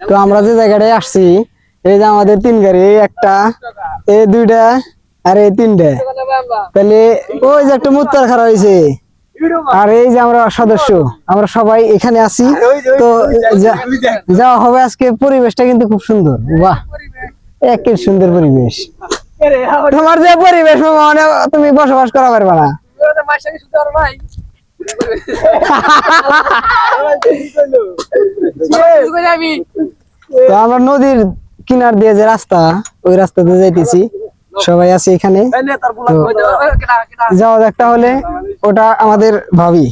তো আমরা যে জায়গাটায় আসছি, এই যে আমাদের তিন গাড়ি একটা, এই দুইটা, আর এই তিনটা। তাহলে ওই যে একটা মুত্তার খারাপ হয়েছে আর এই যে আমরা সদস্য, আমরা সবাই এখানে আছি। তো যাওয়া হবে আজকে পরিবেশটা কিন্তু খুব সুন্দর। বাহ! একের সুন্দর পরিবেশ। তোমার যে পরিবেশ মানে তুমি বসবাস করা পারবে না। তো আমরা নদীর কিনার দিয়ে যে রাস্তা, ওই রাস্তাতে যাইতেছি। সবাই আছে এখানে। যাওয়া যাক তাহলে, ওটা আমাদের ভাবি।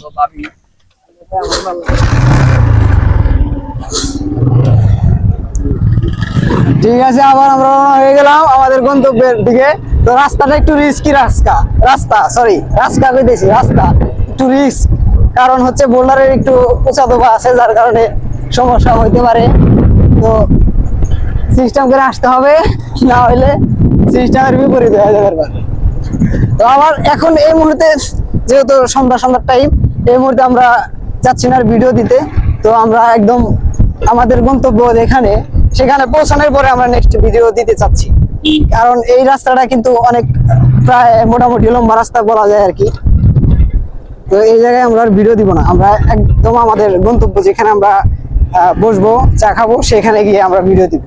ঠিক আছে, আবার আমরা রওনা হয়ে গেলাম আমাদের গন্তব্যের দিকে। তো রাস্তাটা একটু রিস্কি রাস্তা। রাস্তা সরি রাস্তা কইতেছি, রাস্তা। একটু রিস্ক কারণ হচ্ছে বোল্ডারের একটু উঁচা দোবা আছে, যার কারণে সমস্যা হইতে পারে। তো সিস্টেম করে আসতে হবে, না হইলে সিস্টেমের বিপরীত হয়ে যাবে তো আবার এখন এই মুহূর্তে, যেহেতু সন্ধ্যা সন্ধ্যার টাইম এই মুহূর্তে আমরা যাচ্ছি না ভিডিও দিতে। তো আমরা একদম আমাদের গন্তব্য যেখানে, সেখানে পৌঁছানোর পরে আমরা নেক্সট ভিডিও দিতে চাচ্ছি। কারণ এই রাস্তাটা কিন্তু অনেক প্রায় মোটামুটি লম্বা রাস্তা বলা যায় আর কি। তো এই জায়গায় আমরা আর ভিডিও দিব না। আমরা একদম আমাদের গন্তব্য যেখানে আমরা বসবো, চা খাব, সেখানে গিয়ে আমরা ভিডিও দিব।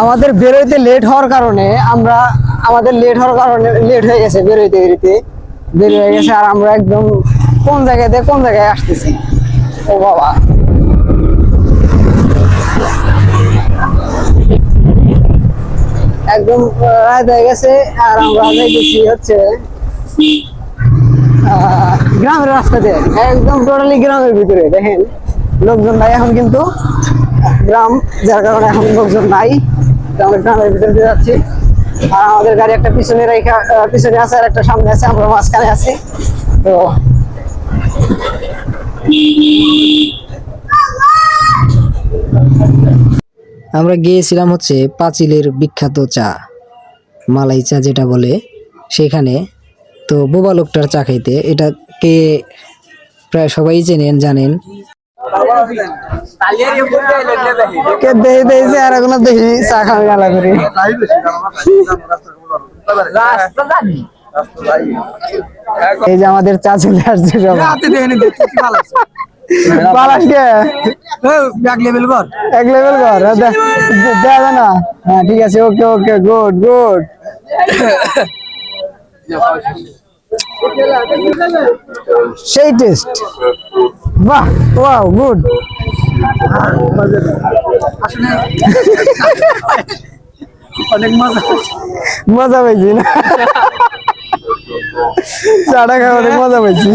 আমাদের বেরোইতে লেট হওয়ার কারণে আমরা, আমাদের লেট হওয়ার কারণে লেট হয়ে গেছে বেরোইতে বেরোইতে। বের হয়ে গেছে আর আমরা একদম কোন জায়গাতে কোন জায়গায় আসতেছি? ও বাবা। একদম রাত হয়ে গেছে আর আমরা যাইতেছি হচ্ছে গ্রামের রাস্তাতে একদম টোটালি গ্রামের ভিতরে, দেখেন। লোকজন নাই এখন কিন্তু। গ্রাম, যার কারণে এখন লোকজন নাই। তো আমরা গ্রামের ভিতরে দিয়ে যাচ্ছি। আর আমাদের গাড়ি একটা পিছনে রেখা পিছনে আছে আর একটা সামনে আছে, আমরা মাঝখানে আছি। তো আমরা গিয়েছিলাম হচ্ছে পাঁচিলের বিখ্যাত চা, মালাই চা যেটা বলে, সেখানে তো বোবা লোকটার চা খাইতে এটাকে প্রায় সবাই চেনেন জানেন কে দেই দেইছে আর কোনো দেখি চা খাওয়া গেলা করে এই যে আমাদের চা চলে আসছে সব পালাস কে এক লেভেল কর এক লেভেল কর হ্যাঁ, দে- দে- দেয়া যায় না হ্যাঁ ঠিক আছে ওকে ওকে গুড গুড সেই টেস্ট বাহ ওয়াও গুড অনেক মজা মজা পাইছি না। চাটা খাই অনেক মজা পাইছি।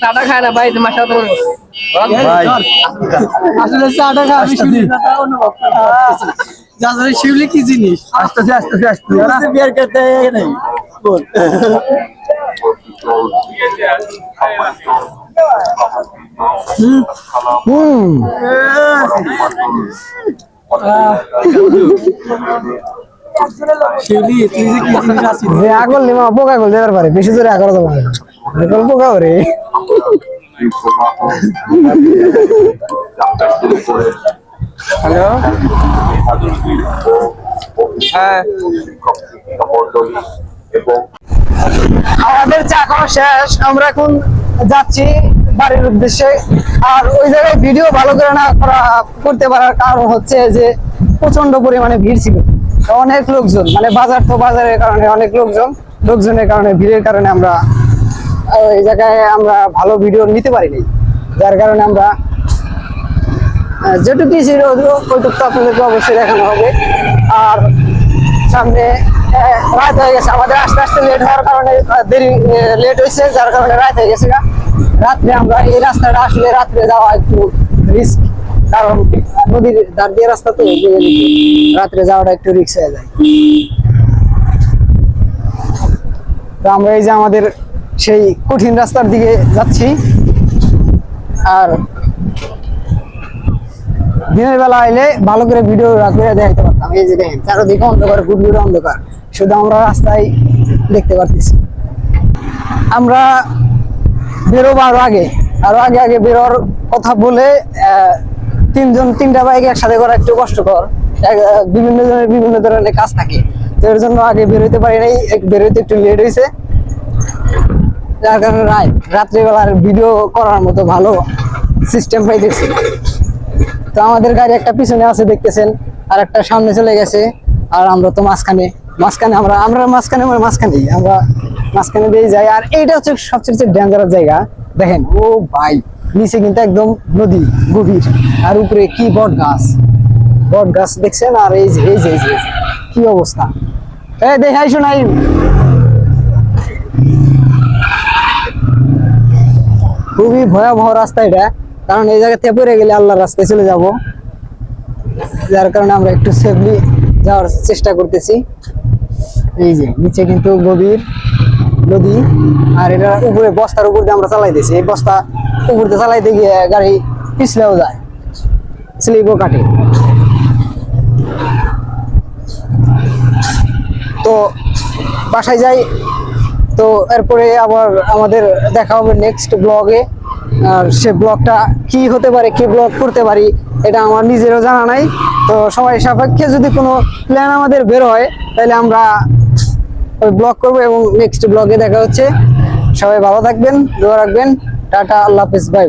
চাটা খায় না ভাই তোমার সাথে আসলে চাটা খাই আমি শুনি যাদের শিউলি কি জিনিস? আসতেছে আসতেছে আসতেছে। বিয়ার করতে নেই। বল। হুম। শিউলি তুই যে কি জিনিস আসিস যে আগল নিমা পোকা গল দেবার পারে বেশি জোরে আগল দেবো আগল পোকা ওরে। হ্যালো? হ্যাঁ। আমাদের চা খাওয়া শেষ। আমরা এখন যাচ্ছি বাড়ির উদ্দেশ্যে। আর ওই জায়গায় ভিডিও ভালো করে না করা, করতে পারার কারণ হচ্ছে যে প্রচণ্ড পরিমাণে ভিড় ছিল। অনেক লোকজন মানে বাজার তো বাজারের কারণে অনেক লোকজন। লোকজনের কারণে, ভিড়ের কারণে আমরা ওই জায়গায় আমরা ভালো ভিডিও নিতে পারিনি। যার কারণে আমরা আহ, যেটুকু ছিল ওইটুকু আপনাদেরকে অবশ্যই দেখানো হবে। আর সামনে রাত হয়ে গেছে। আমাদের আস্তে আস্তে লেট হওয়ার কারণে দেরি লেট হয়েছে যার কারণে রাত হয়ে গেছে। রাত্রে আমরা এই রাস্তাটা আসলে রাত্রে যাওয়া একটু রিস্ক কারণ নদীর ধার দিয়ে রাস্তা তো রাত্রে যাওয়াটা একটু রিস্ক হয়ে যায়। তো আমরা এই যে আমাদের সেই কঠিন রাস্তার দিকে যাচ্ছি। আর দিনের বেলা আইলে ভালো করে ভিডিও করে দেখাইতে পারতাম। এই যে দেখেন, চারদিকে অন্ধকার গুড়গুড়ে অন্ধকার। শুধু আমরা রাস্তায় দেখতে পারতেছি। আমরা বেরোবার আগে। আরও আগে আগে বেরোর কথা বলে তিনজন, তিনটা বাইক একসাথে করা একটু কষ্টকর। বিভিন্ন জনের বিভিন্ন ধরনের কাজ থাকে। তো এর জন্য আগে বেরোতে পারি নাই বেরোতে একটু লেট হয়েছে যার কারণে রাত রাত্রিবেলার ভিডিও করার মতো ভালো সিস্টেম পাইতেছি। তো আমাদের গাড়ি একটা পিছনে আছে দেখতেছেন আর একটা সামনে চলে গেছে আর আমরা তো মাঝখানে মাঝখানে আমরা আমরা মাঝখানে মানে মাঝখানেই আমরা মাঝখানে দিয়ে যাই আর এইটা হচ্ছে সবচেয়ে ডেঞ্জারাস জায়গা। দেখেন ও ভাই নিচে কিন্তু একদম নদী গভীর আর উপরে কি বট গাছ বট গাছ দেখছেন আর এই যে এই যে এই যে এই যে, কি অবস্থা। এই দেখাই শোনাই খুবই ভয়াবহ রাস্তা এটা। কারণ এই জায়গা থেকে পড়ে গেলে আল্লাহর রাস্তায় চলে যাব। যার কারণে আমরা একটু সেফলি যাওয়ার চেষ্টা করতেছি। এই যে, নিচে কিন্তু গভীর নদী, আর এটা উপরে বস্তার উপর দিয়ে আমরা চালাই চালাইতেছি এই বস্তা উপর দিয়ে চালাইতে গিয়ে গাড়ি পিছলেও যায়। স্লিপও কাটে। তো বাসায় যাই। তো এরপরে আবার আমাদের দেখা হবে নেক্সট ব্লগে আর সে ব্লগটা কি হতে পারে, কি ব্লগ করতে পারি, এটা আমার নিজেরও জানা নাই। তো সবাই সাপেক্ষে যদি কোনো প্ল্যান আমাদের বের হয়, তাহলে আমরা ওই ব্লগ করব এবং নেক্সট ব্লগে দেখা হচ্ছে। সবাই ভালো থাকবেন, দোয়া রাখবেন। Tata, Allah Hafiz by